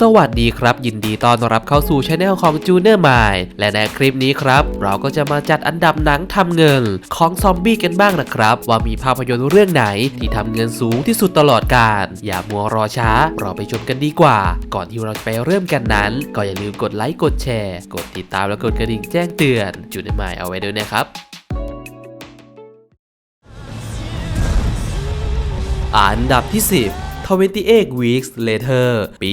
สวัสดีครับ ยินดีต้อนรับเข้าสู่ช anel ของ j u n i o r m i และในคลิปนี้ครับ เราก็จะมาจัดอันดับหนังทำเงินของซอมบี้กันบ้างนะครับ ว่ามีภาพยนตร์เรื่องไหนที่ทำเงินสูงที่สุดตลอดกาลอย่ามัวรอช้า เราไปชมกันดีกว่า ก่อนที่เราจะไปเริ่มกันนั้น ก็อย่าลืมกดไลค์กดแชร์ กดติดตามและกดกระดิ่งแจ้งเตือน j u n i o r m i เอาไว้ด้วยนะครับอันดับที่ 10 28 Weeks Later ปี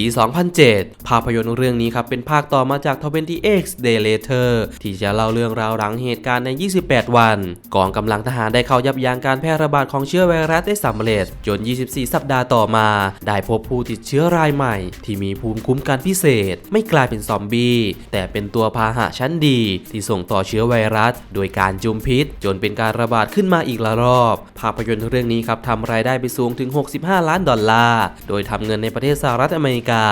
2007 ภาพยนตร์เรื่องนี้ครับเป็นภาคต่อมาจาก 28 Day Later ที่จะเล่าเรื่องราวหลังเหตุการณ์ใน 28 วันกองกำลังทหารได้เข้ายับยั้งการแพร่ระบาดของเชื้อไวรัสได้สำเร็จ จน 24 สัปดาห์ต่อมา ได้พบผู้ติดเชื้อรายใหม่ ที่มีภูมิคุ้มกันพิเศษ ไม่กลายเป็นซอมบี้ แต่เป็นตัวพาหะชั้นดี ที่ส่งต่อเชื้อไวรัส โดยการจุมพิษ จนเป็นการระบาดขึ้นมาอีกละรอบ ภาพยนตร์เรื่องนี้ครับทำรายได้ไปสูงถึง 65 ล้านดอลลาร์โดยทำเงินในประเทศสหรัฐอเมริกา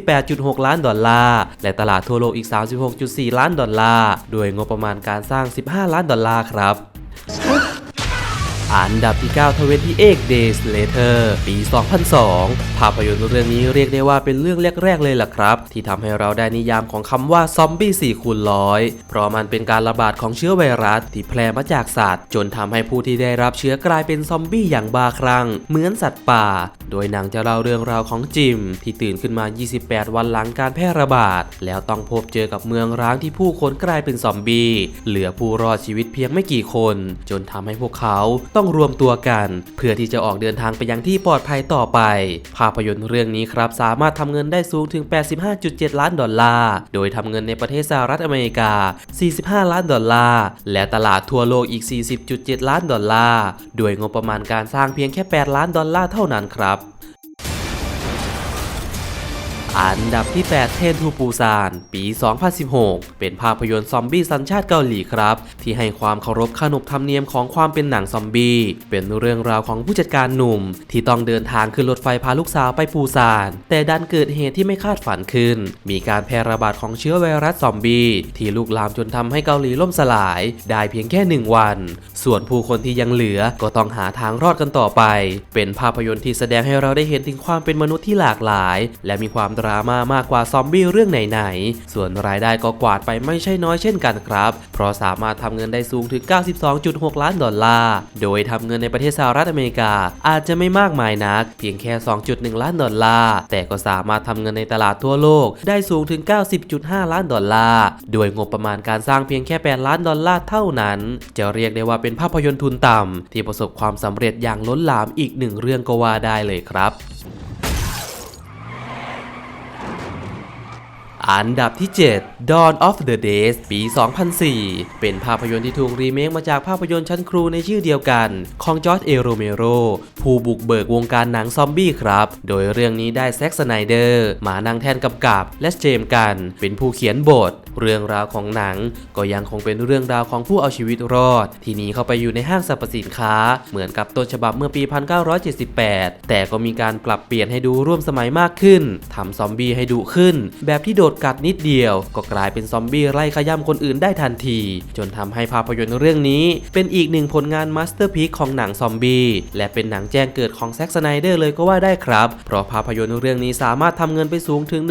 28.6 ล้านดอลลาร์ และตลาดทั่วโลกอีก 36.4 ล้านดอลลาร์ โดยงบประมาณการสร้าง 15 ล้านดอลลาร์ครับ อันดับที่ 9 28 Days Later ปี 2002 ภาพยนตร์เรื่องนี้เรียกได้ว่าเป็นเรื่องแรก ๆ เลยล่ะครับ ที่ทำให้เราได้นิยามของคำว่าซอมบี้4คูณร้อยเพราะมันเป็นการระบาดของเชื้อไวรัสที่แพร่มาจากสัตว์ จนทำให้ผู้ที่ได้รับเชื้อกลายเป็นซอมบี้อย่างบ้าคลั่งเหมือนสัตว์ป่า โดยหนังจะเล่าเรื่องราวของจิม ที่ตื่นขึ้นมา 28 วันหลังการแพร่ระบาด แล้วต้องพบเจอกับเมืองร้างที่ผู้คนกลายเป็นซอมบี้เหลือผู้รอดชีวิตเพียงไม่กี่คน จนทำให้พวกเขาต้ององรวมตัวกัน เพื่อที่จะออกเดินทางไปยังที่ปลอดภัยต่อไป ภาพยนตร์เรื่องนี้ครับสามารถทำเงินได้สูงถึง 85.7 ล้านดอลลาร์ โดยทำเงินในประเทศสหรัฐอเมริกา 45 ล้านดอลลาร์ และตลาดทั่วโลกอีก 40.7 ล้านดอลลาร์ โดยงบประมาณการสร้างเพียงแค่ 8 ล้านดอลลาร์เท่านั้นครับ อันดับที่ 8 เทนทูปูซาน ปี 2016 เป็นภาพยนตร์ซอมบี้สัญชาติเกาหลีครับ ที่ให้ความเคารพขนบธรรมเนียมของความเป็นหนังซอมบี้ เป็นเรื่องราวของผู้จัดการหนุ่ม ที่ต้องเดินทางขึ้นรถไฟพาลูกสาวไปปูซาน แต่ดันเกิดเหตุที่ไม่คาดฝันขึ้น มีการแพร่ระบาดของเชื้อไวรัสซอมบี้ ที่ลุกลามจนทำให้เกาหลีล่มสลาย ได้เพียงแค่หนึ่งวัน ส่วนผู้คนที่ยังเหลือก็ต้องหาทางรอดกันต่อไป เป็นภาพยนตร์ที่แสดงให้เราได้เห็นถึงความเป็นมนุษย์ที่หลากหลาย และมีความดราม่ามากกว่าซอมบี้เรื่องไหนๆ ส่วนรายได้ก็กวาดไปไม่ใช่น้อยเช่นกันครับ เพราะสามารถทำเงินได้สูงถึง 92.6 ล้านดอลลาร์ โดยทำเงินในประเทศสหรัฐอเมริกา อาจจะไม่มากมายนัก เพียงแค่ 2.1 ล้านดอลลาร์ แต่ก็สามารถทำเงินในตลาดทั่วโลกได้สูงถึง 90.5 ล้านดอลลาร์โดยงบประมาณการสร้างเพียงแค่ 8 ล้านดอลลาร์เท่านั้น จะเรียกได้ว่าเป็นภาพยนตร์ทุนต่ำที่ประสบความสำเร็จอย่างล้นหลามอีกหนึ่งเรื่องก็ว่าได้เลยครับ อันดับที่ 7 Dawn of the Days ปี 2004 เป็นภาพยนตร์ที่ถูกรีเมคมาจากภาพยนตร์ชั้นครูในชื่อเดียวกัน ของจอร์จเอโรเมโร ผู้บุกเบิกวงการหนังซอมบี้ครับ โดยเรื่องนี้ได้แซ็กสไนเดอร์ มานั่งแทนกำกับ และเจมส์กัน เป็นผู้เขียนบท เรื่องราวของหนังก็ยังคงเป็นเรื่องราวของผู้เอาชีวิตรอด ที่หนีเข้าไปอยู่ในห้างสรรพสินค้า เหมือนกับต้นฉบับเมื่อปี 1978 แต่ก็มีการปรับเปลี่ยนให้ดูร่วมสมัยมากขึ้นทำซอมบี้ให้ดุขึ้น แบบที่โดดกัดนิดเดียว ก็กลายเป็นซอมบี้ไล่ขย้ำคนอื่นได้ทันที จนทำให้ภาพยนตร์เรื่องนี้เป็นอีกหนึ่งผลงานมาสเตอร์พีคของหนังซอมบี้และเป็นหนังแจ้งเกิดของแซ็กสไนเดอร์เลยก็ว่าได้ครับ เพราะภาพยนตร์เรื่องนี้สามารถทำเงินไปสูงถึง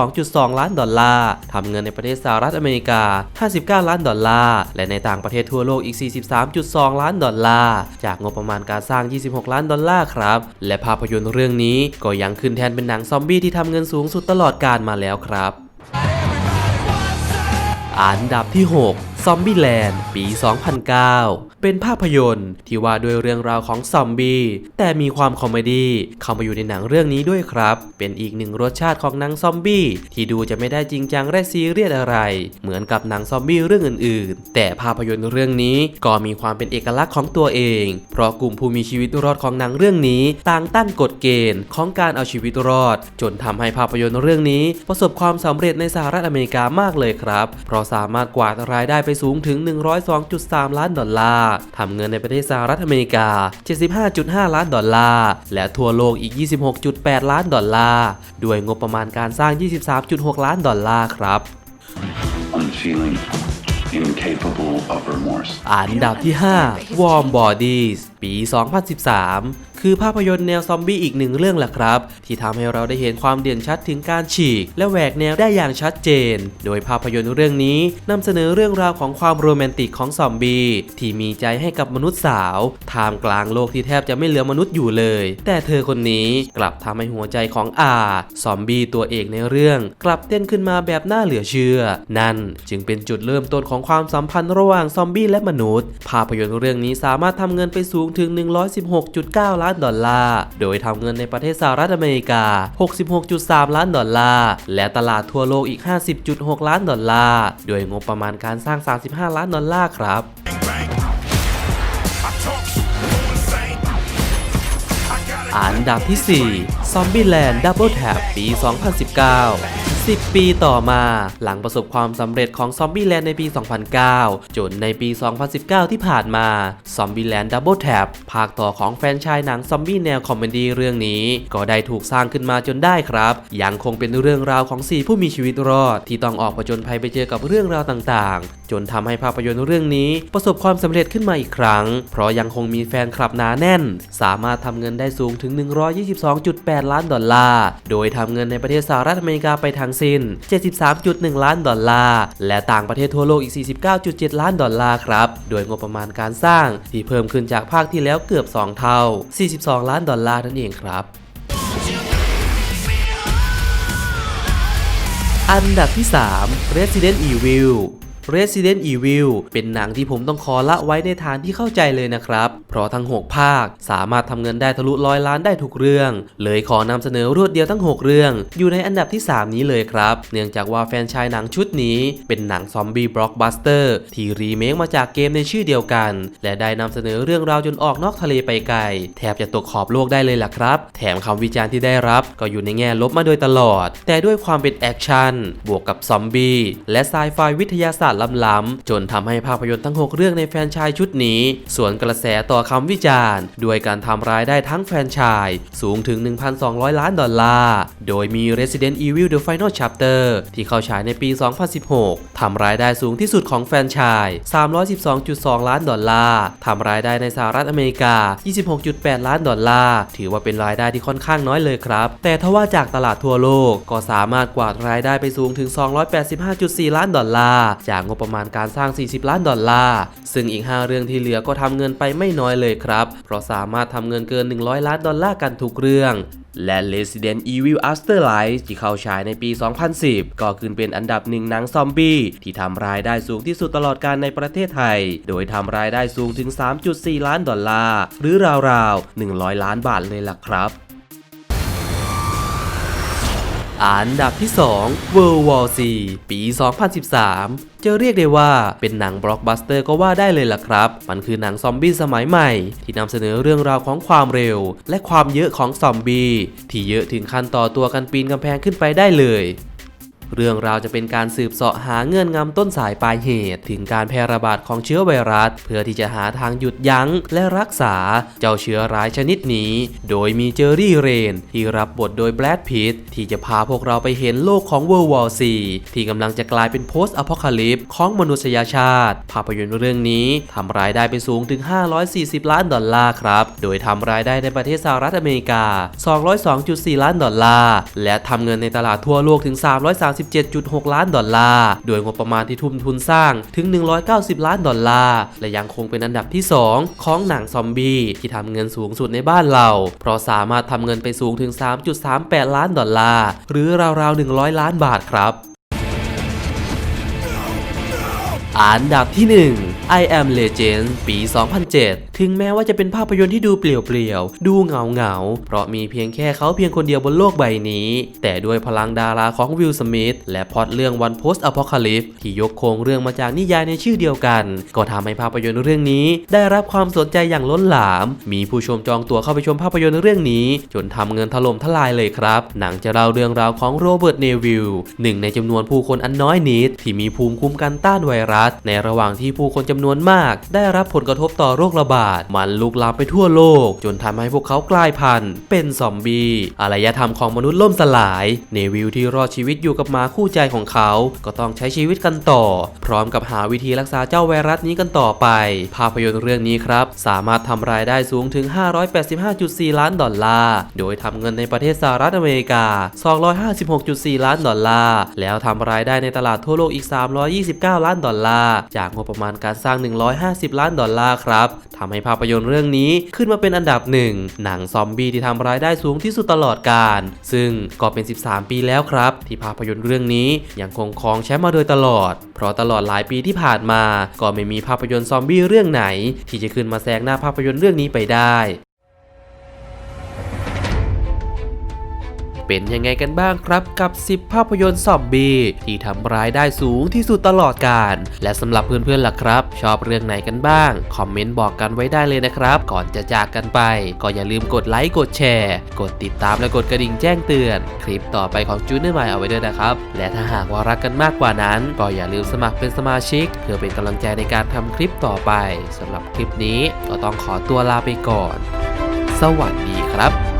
102.2 ล้านดอลลาร์ทำเงินในประเทศสหรัฐอเมริกา 59 ล้านดอลลาร์ และในต่างประเทศทั่วโลกอีก 43.2 ล้านดอลลาร์ จากงบประมาณการสร้าง 26 ล้านดอลลาร์ครับ และภาพยนตร์เรื่องนี้ก็ยังขึ้นแทนเป็นหนังซอมบี้ที่ทำเงินสูงสุดตลอดกาลมาแล้วครับ อันดับที่ 6 ซอมบี้แลนด์ปี 2009 เป็นภาพยนตร์ที่ว่าด้วยเรื่องราวของซอมบี้แต่มีความคอมเมดี้เข้ามาอยู่ในหนังเรื่องนี้ด้วยครับ เป็นอีกหนึ่งรสชาติของหนังซอมบี้ที่ดูจะไม่ได้จริงจังและซีเรียสอะไร เหมือนกับหนังซอมบี้เรื่องอื่น ๆ แต่ภาพยนตร์เรื่องนี้ก็มีความเป็นเอกลักษณ์ของตัวเอง เพราะกลุ่มผู้มีชีวิตรอดของหนังเรื่องนี้ต่างตั้งกฎเกณฑ์ของการเอาชีวิตรอด จนทำให้ภาพยนตร์เรื่องนี้ ประสบความสำเร็จในสหรัฐอเมริกามากเลยครับ เพราะสามารถกวาดรายได้ไปสูงถึง 102.3 ล้านดอลลาร์ทำเงินในประเทศสหรัฐอเมริกา 75.5 ล้านดอลลาร์ และทั่วโลกอีก 26.8 ล้านดอลลาร์ ด้วยงบประมาณการสร้าง 23.6 ล้านดอลลาร์ครับ I'm feeling incapable of remorse. อันดับที่ 5 Warm Bodies ปี 2013 คือภาพยนตร์แนวซอมบี้อีกหนึ่งเรื่องแหละครับ ที่ทำให้เราได้เห็นความเด่นชัดถึงการฉีก และแหวกแนวได้อย่างชัดเจน โดยภาพยนตร์เรื่องนี้นำเสนอเรื่องราวของความโรแมนติกของซอมบี้ที่มีใจให้กับมนุษย์สาวท่ามกลางโลกที่แทบจะไม่เหลือมนุษย์อยู่เลย แต่เธอคนนี้กลับทำให้หัวใจของอาซอมบี้ตัวเอกในเรื่อง กลับเต้นขึ้นมาแบบน่าเหลือเชื่อ นั่นจึงเป็นจุดเริ่มต้นของความสัมพันธ์ระหว่างซอมบี้และมนุษย์ ภาพยนตร์เรื่องนี้สามารถทำเงินไปสูงถึง 116.9 ล้านดอลลาร์ โดยทำเงินในประเทศสหรัฐอเมริกา 66.3 ล้านดอลลาร์ และตลาดทั่วโลกอีก 50.6 ล้านดอลลาร์ โดยงบประมาณการสร้าง 35 ล้านดอลลาร์ครับอันดับที่ 4 Zombieland Double Tap ปี 2019 10 ปีต่อมา หลังประสบความสำเร็จของซอมบี้แลนในปี 2009 จนในปี 2019 ที่ผ่านมาซอมบี้แลนดับเบิลแท็บภาคต่อของแฟรนไชายหนังซอมบี้แนวคอมเมดี้เรื่องนี้ ก็ได้ถูกสร้างขึ้นมาจนได้ครับยังคงเป็นเรื่องราวของ 4 ผู้มีชีวิตรอด ที่ต้องออกผจญภัยไปเจอกับเรื่องราวต่างๆจนทำให้ภาพยนตร์เรื่องนี้ประสบความสำเร็จขึ้นมาอีกครั้ง เพราะยังคงมีแฟนคลับหนาแน่น สามารถทำเงินได้สูงถึง 122.8 ล้านดอลลาร์ โดยทำเงินในประเทศสหรัฐอเมริกาไปทั้งสิ้น 73.1 ล้านดอลลาร์ และต่างประเทศทั่วโลกอีก 49.7 ล้านดอลลาร์ครับ โดยงบประมาณการสร้างที่เพิ่มขึ้นจากภาคที่แล้วเกือบ 2 เท่า 42 ล้านดอลลาร์นั่นเองครับอันดับที่ 3 Resident Evil Resident Evil เป็นหนังที่ผมต้องขอละไว้ในฐานที่เข้าใจเลยนะครับ เพราะทั้ง 6 ภาคสามารถทำเงินได้ทะลุร้อยล้านได้ทุกเรื่อง เลยขอนำเสนอรวดเดียวทั้ง 6 เรื่อง อยู่ในอันดับที่ 3 นี้เลยครับ เนื่องจากว่าแฟนชายหนังชุดนี้ เป็นหนังซอมบี้บล็อกบัสเตอร์ที่รีเมคมาจากเกมในชื่อเดียวกัน และได้นำเสนอเรื่องราวจนออกนอกทะเลไปไกลแทบจะตกขอบโลกได้เลยล่ะครับ แถมคำวิจารณ์ที่ได้รับก็อยู่ในแง่ลบมาโดยตลอด แต่ด้วยความเป็นแอคชั่นบวกกับซอมบี้และไซไฟวิทยาศาสตร์ล้ำๆจนทำให้ภาพยนตร์ทั้ง 6 เรื่องในแฟนชายชุดนี้ สวนกระแสต่อคำวิจารณ์ด้วยการทำรายได้ทั้งแฟนชายสูงถึง 1,200 ล้านดอลลาร์ โดยมี Resident Evil The Final Chapter ที่เข้าฉายในปี 2016ทำรายได้สูงที่สุดของแฟนชาย 312.2 ล้านดอลลาร์ทำรายได้ในสหรัฐอเมริกา 26.8 ล้านดอลลาร์ถือว่าเป็นรายได้ที่ค่อนข้างน้อยเลยครับ แต่ทว่าจากตลาดทั่วโลกก็สามารถกวาดรายได้ไปสูงถึง 285.4 ล้านดอลลาร์จากงบประมาณการสร้าง 40 ล้านดอลลาร์ ซึ่งอีก 5 เรื่องที่เหลือก็ทำเงินไปไม่น้อยเลยครับ เพราะสามารถทำเงินเกิน 100 ล้านดอลลาร์กันทุกเรื่องและ Resident Evil Afterlife ที่เข้าฉายในปี 2010 ก็ขึ้นเป็นอันดับหนึ่งหนังซอมบี้ ที่ทำรายได้สูงที่สุดตลอดการในประเทศไทย โดยทำรายได้สูงถึง 3.4 ล้านดอลลาร์ หรือราวๆ 100 ล้านบาทเลยล่ะครับอันดับที่ 2 World War C ปี 2013 จะเรียกได้ว่าเป็นหนังบล็อกบัสเตอร์ก็ว่าได้เลยล่ะครับ มันคือหนังซอมบี้สมัยใหม่ ที่นำเสนอเรื่องราวของความเร็ว และความเยอะของซอมบี้ที่เยอะถึงขั้นต่อตัวกันปีนกำแพงขึ้นไปได้เลย เรื่องราวจะเป็นการสืบเสาะหาเงื่อนงำต้นสายปลายเหตุ ถึงการแพร่ระบาดของเชื้อไวรัส เพื่อที่จะหาทางหยุดยั้งและรักษาเจ้าเชื้อร้ายชนิดนี้ โดยมีเจอรี่เรน ที่รับบทโดยแบรดพิตที่จะพาพวกเราไปเห็นโลกของ World War C ที่กำลังจะกลายเป็น post apocalypse ของมนุษยชาติ ภาพยนตร์เรื่องนี้ทำรายได้ไปสูงถึง 540 ล้านดอลลาร์ครับ โดยทำรายได้ในประเทศสหรัฐอเมริกา 202.4 ล้านดอลลาร์ และทำเงินในตลาดทั่วโลกถึง37.6 ล้านดอลลาร์โดยงบประมาณที่ทุ่มทุนสร้างถึง 190 ล้านดอลลาร์และยังคงเป็นอันดับที่ 2 ของหนังซอมบี้ที่ทำเงินสูงสุดในบ้านเรา เพราะสามารถทำเงินไปสูงถึง 3.38 ล้านดอลลาร์หรือราวๆ 100 ล้านบาทครับ อันดับที่ 1 I Am Legend ปี 2007 ถึงแม้ว่าจะเป็นภาพยนตร์ที่ดูเปลี่ยวๆ ดูเหงาๆเพราะมีเพียงแค่เขาเพียงคนเดียวบนโลกใบนี้ แต่ด้วยพลังดาราของวิลสมิธและพล็อตเรื่อง One Post Apocalypse ที่ยกโครงเรื่องมาจากนิยายในชื่อเดียวกัน ก็ทำให้ภาพยนตร์เรื่องนี้ได้รับความสนใจอย่างล้นหลาม มีผู้ชมจองตั๋วเข้าไปชมภาพยนตร์เรื่องนี้ จนทำเงินถล่มทลายเลยครับ หนังจะเล่าเรื่องราวของโรเบิร์ตเนวิลหนึ่งในจำนวนผู้คนอันน้อยนิดที่มีภูมิคุ้มกันต้านไวรัสฐในระหว่างที่ผู้คนจำนวนมาก ได้รับผลกระทบต่อโรคระบาด มันลุกลามไปทั่วโลก จนทำให้พวกเขากลายพันธุ์ เป็นซอมบี้อารยธรรมของมนุษย์ล่มสลาย เนวิลที่รอดชีวิตอยู่กับหมาคู่ใจของเขา ก็ต้องใช้ชีวิตกันต่อ พร้อมกับหาวิธีรักษาเจ้าไวรัสนี้กันต่อไป ภาพยนตร์เรื่องนี้ครับ สามารถทำรายได้สูงถึง 585.4 ล้านดอลลาร์ โดยทำเงินในประเทศสหรัฐอเมริกา 256.4 ล้านดอลลาร์ แล้วทำรายได้ในตลาดทั่วโลกอีก 329 ล้านดอลลาร์จากงบประมาณการสร้าง 150 ล้านดอลลาร์ครับทำให้ภาพยนตร์เรื่องนี้ขึ้นมาเป็นอันดับหนึ่งหนังซอมบี้ที่ทำรายได้สูงที่สุดตลอดกาลซึ่งก็เป็น 13 ปีแล้วครับ ที่ภาพยนตร์เรื่องนี้ยังคงครองแชมป์มาโดยตลอด เพราะตลอดหลายปีที่ผ่านมา ก็ไม่มีภาพยนตร์ซอมบี้เรื่องไหน ที่จะขึ้นมาแซงหน้าภาพยนตร์เรื่องนี้ไปได้ เป็นยังไงกันบ้างครับกับ 10 ภาพยนตร์ซอมบี้ที่ทำรายได้สูงที่สุดตลอดกาลและสำหรับเพื่อนๆล่ะครับ ชอบเรื่องไหนกันบ้าง คอมเมนต์บอกกันไว้ได้เลยนะครับ ก่อนจะจากกันไป ก็อย่าลืมกดไลค์กดแชร์ กดติดตามและกดกระดิ่งแจ้งเตือน คลิปต่อไปของจูเนอร์ใหม่เอาไว้ด้วยนะครับ และถ้าหากว่ารักกันมากกว่านั้น ก็อย่าลืมสมัครเป็นสมาชิก เพื่อเป็นกำลังใจในการทำคลิปต่อไปสำหรับคลิปนี้ก็ต้องขอตัวลาไปก่อน สวัสดีครับ